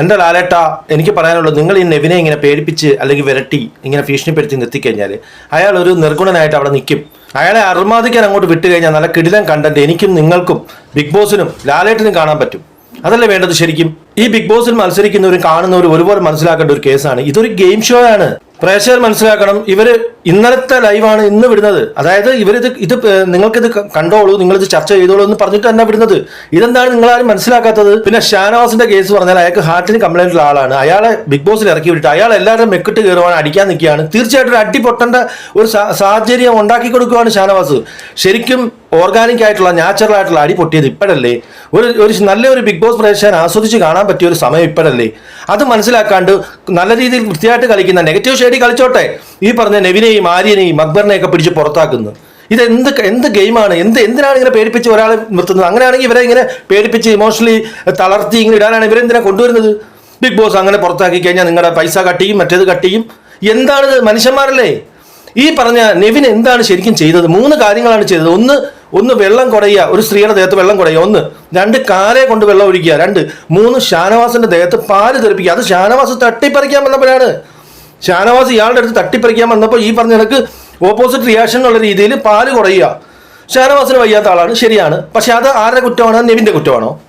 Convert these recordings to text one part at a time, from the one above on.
എന്റെ ലാലേട്ട? എനിക്ക് പറയാനുള്ളത് നിങ്ങൾ ഈ നെവിനെ ഇങ്ങനെ പേടിപ്പിച്ച് അല്ലെങ്കിൽ വിരട്ടി ഇങ്ങനെ ഭീഷണിപ്പെടുത്തി നിർത്തിക്കഴിഞ്ഞാൽ അയാൾ ഒരു നിർഗുണനായിട്ട് അവിടെ നിൽക്കും. അയാളെ അർമാദിക്കാൻ അങ്ങോട്ട് വിട്ടു കഴിഞ്ഞാൽ നല്ല കിടിലം കണ്ടന്റ് എനിക്കും നിങ്ങൾക്കും ബിഗ് ബോസിനും ലാലേട്ടിനും കാണാൻ പറ്റും. അതല്ലേ വേണ്ടത് ശരിക്കും? ഈ ബിഗ് ബോസിൽ മത്സരിക്കുന്നവരും കാണുന്നവരും ഒരുപോലെ മനസ്സിലാക്കേണ്ട ഒരു കേസാണ്. ഇതൊരു ഗെയിം ഷോ ആണ് പ്രേക്ഷകർ മനസ്സിലാക്കണം ഇവർ ഇന്നലത്തെ ലൈവാണ് ഇന്ന് വിടുന്നത്. അതായത് ഇവരിത് ഇത് നിങ്ങൾക്കിത് കണ്ടോളൂ നിങ്ങൾ ഇത് ചർച്ച ചെയ്തോളൂ എന്ന് പറഞ്ഞിട്ട് തന്നെ വിടുന്നത്. ഇതെന്താണ് നിങ്ങളാരും മനസ്സിലാക്കാത്തത്? പിന്നെ ഷാനവാസിന്റെ കേസ് പറഞ്ഞാൽ അയാൾക്ക് ഹാർട്ടിന് കംപ്ലൈന്റ് ഉള്ള ആളാണ്. അയാളെ ബിഗ് ബോസിൽ ഇറക്കി വിട്ടിട്ട് അയാൾ എല്ലാവരും മെക്കിട്ട് കയറുവാൻ അടിക്കാൻ നിൽക്കുകയാണ്. തീർച്ചയായിട്ടും ഒരു അടി പൊട്ടേണ്ട ഒരു സാഹചര്യം ഉണ്ടാക്കി കൊടുക്കുകയാണ് ഷാനവാസ്. ശരിക്കും ഓർഗാനിക് ആയിട്ടുള്ള നാച്ചുറൽ ആയിട്ടുള്ള അടി പൊട്ടിയത് ഇപ്പോഴല്ലേ? ഒരു ഒരു നല്ലൊരു ബിഗ് ബോസ് പ്രേക്ഷകൻ ആസ്വദിച്ച് കാണാൻ പറ്റിയ ഒരു സമയം ഇപ്പോഴല്ലേ? അത് മനസ്സിലാക്കാണ്ട് നല്ല രീതിയിൽ വൃത്തിയായിട്ട് കളിക്കുന്ന നെഗറ്റീവ് ഷെയ്ഡി കളിച്ചോട്ടെ. ഈ പറഞ്ഞ നെവിനെയും ആര്യനെയും അക്ബറിനെയൊക്കെ പിടിച്ച് പുറത്താക്കുന്നു. ഇത് എന്ത് എന്ത് ഗെയിമാണ്? എന്ത് എന്തിനാണ് ഇങ്ങനെ പേടിപ്പിച്ച് ഒരാളെ നിർത്തുന്നത്? അങ്ങനെയാണെങ്കിൽ ഇവരെ ഇങ്ങനെ പേടിപ്പിച്ച് ഇമോഷണലി തളർത്തി ഇങ്ങനെ ഇടാനാണ് ഇവരെന്തിനാ കൊണ്ടുവരുന്നത്? ബിഗ് ബോസ് അങ്ങനെ പുറത്താക്കി കഴിഞ്ഞാൽ നിങ്ങളുടെ പൈസ കട്ടിയും മറ്റേത് കട്ടിയും. എന്താണിത് മനുഷ്യന്മാരല്ലേ? ഈ പറഞ്ഞ നെവിൻ എന്താണ് ശരിക്കും ചെയ്തത്? മൂന്ന് കാര്യങ്ങളാണ് ചെയ്തത്. ഒന്ന് ഒന്ന് വെള്ളം കുടയുക. ഒരു സ്ത്രീയുടെ ദേഹത്ത് വെള്ളം കുടയുക. ഒന്ന് രണ്ട് കാലെ കൊണ്ട് വെള്ളം ഒഴിക്കുക. രണ്ട് മൂന്ന് ഷാനവാസിന്റെ ദേഹത്ത് പാൽ തെറിപ്പിക്കുക. അത് ഷാനവാസ് തട്ടിപ്പറിക്കാൻ വന്നപ്പോഴാണ്. ഷാനവാസ് ഇയാളുടെ അടുത്ത് തട്ടിപ്പറിക്കാൻ വന്നപ്പോൾ ഈ പറഞ്ഞ നിനക്ക് ഓപ്പോസിറ്റ് റിയാക്ഷൻ എന്നുള്ള രീതിയിൽ പാൽ കുടയുക. ഷാനവാസിന് വയ്യാത്ത ആളാണ്. ശരിയാണ്. പക്ഷെ അത് ആരുടെ കുറ്റമാണ്? നെവിന്റെ കുറ്റമാണോ?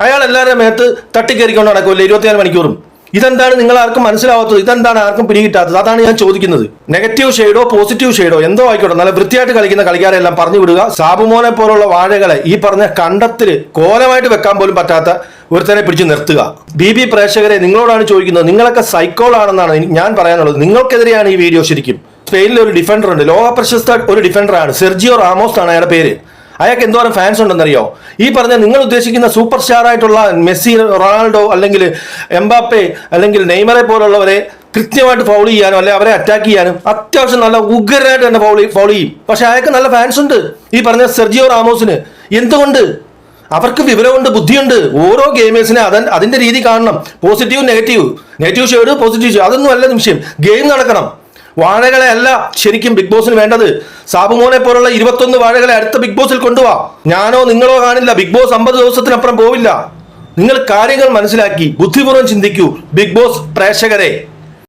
അയാൾ എല്ലാവരുടെ മേത്ത് തട്ടിക്കയറിക്കൊണ്ട് നടക്കുമല്ലോ ഇരുപത്തിനാല് മണിക്കൂറും. ഇതെന്താണ് നിങ്ങൾ ആർക്കും മനസ്സിലാവാത്തത്? ഇതെന്താണ് ആർക്കും പിടികിട്ടാത്തത്? അതാണ് ഞാൻ ചോദിക്കുന്നത്. നെഗറ്റീവ് ഷെയ്ഡോ പോസിറ്റീവ് ഷെയ്ഡോ എന്തോ ആയിക്കോട്ടെ. നല്ല വൃത്തിയായിട്ട് കളിക്കുന്ന കളിക്കാരെല്ലാം പറഞ്ഞു വിടുക. സാബുമോനെ പോലുള്ള വാഴകളെ ഈ പറഞ്ഞ കണ്ടത്തിൽ കോലമായിട്ട് വെക്കാൻ പോലും പറ്റാത്ത ഒരുത്തനെ പിടിച്ച് നിർത്തുക. ബി ബി പ്രേക്ഷകരെ നിങ്ങളോടാണ് ചോദിക്കുന്നത്. നിങ്ങളൊക്കെ സൈക്കോളാണെന്നാണ് ഞാൻ പറയാനുള്ളത്. നിങ്ങൾക്കെതിരെയാണ് ഈ വീഡിയോ ശരിക്കും. സ്പെയിനിൽ ഒരു ഡിഫൻഡർ ഉണ്ട്. ലോക പ്രശസ്ത ഒരു ആണ്. സെർജിയോ റാമോസ് ആണ് അയാളുടെ പേര്. അയാൾക്ക് എന്തോരം ഫാൻസ് ഉണ്ടെന്നറിയോ? ഈ പറഞ്ഞ നിങ്ങൾ ഉദ്ദേശിക്കുന്ന സൂപ്പർ സ്റ്റാർ ആയിട്ടുള്ള മെസ്സി റൊണാൾഡോ അല്ലെങ്കിൽ എംബാപ്പെ അല്ലെങ്കിൽ നെയ്മറെ പോലുള്ളവരെ കൃത്യമായിട്ട് ഫൗൾ ചെയ്യാനും അല്ലെങ്കിൽ അവരെ അറ്റാക്ക് ചെയ്യാനും അത്യാവശ്യം നല്ല ഉഗ്രനായിട്ട് തന്നെ ഫൗൾ ഫൗൾ ചെയ്യും. പക്ഷെ അയാൾക്ക് നല്ല ഫാൻസ് ഉണ്ട്. ഈ പറഞ്ഞ സെർജിയോ റാമോസിന് എന്തുകൊണ്ട്? അവർക്ക് വിവരമുണ്ട് ബുദ്ധിയുണ്ട്. ഓരോ ഗെയിമേഴ്സിനെ അതൻ അതിന്റെ രീതി കാണണം. Positive negative negative shade positive shade അതൊന്നും അല്ല നിമിഷം. ഗെയിം നടക്കണം. വാഴകളെ അല്ല ശരിക്കും ബിഗ് ബോസിന് വേണ്ടത്. സാബുമോനെ പോലുള്ള ഇരുപത്തൊന്ന് വാഴകളെ അടുത്ത ബിഗ് ബോസിൽ കൊണ്ടുപോവാ ഞാനോ നിങ്ങളോ കാണില്ല ബിഗ് ബോസ് അമ്പത് ദിവസത്തിനപ്പുറം പോവില്ല. നിങ്ങൾ കാര്യങ്ങൾ മനസ്സിലാക്കി ബുദ്ധിപൂർവം ചിന്തിക്കൂ. ബിഗ് ബോസ് പ്രേക്ഷകരെ.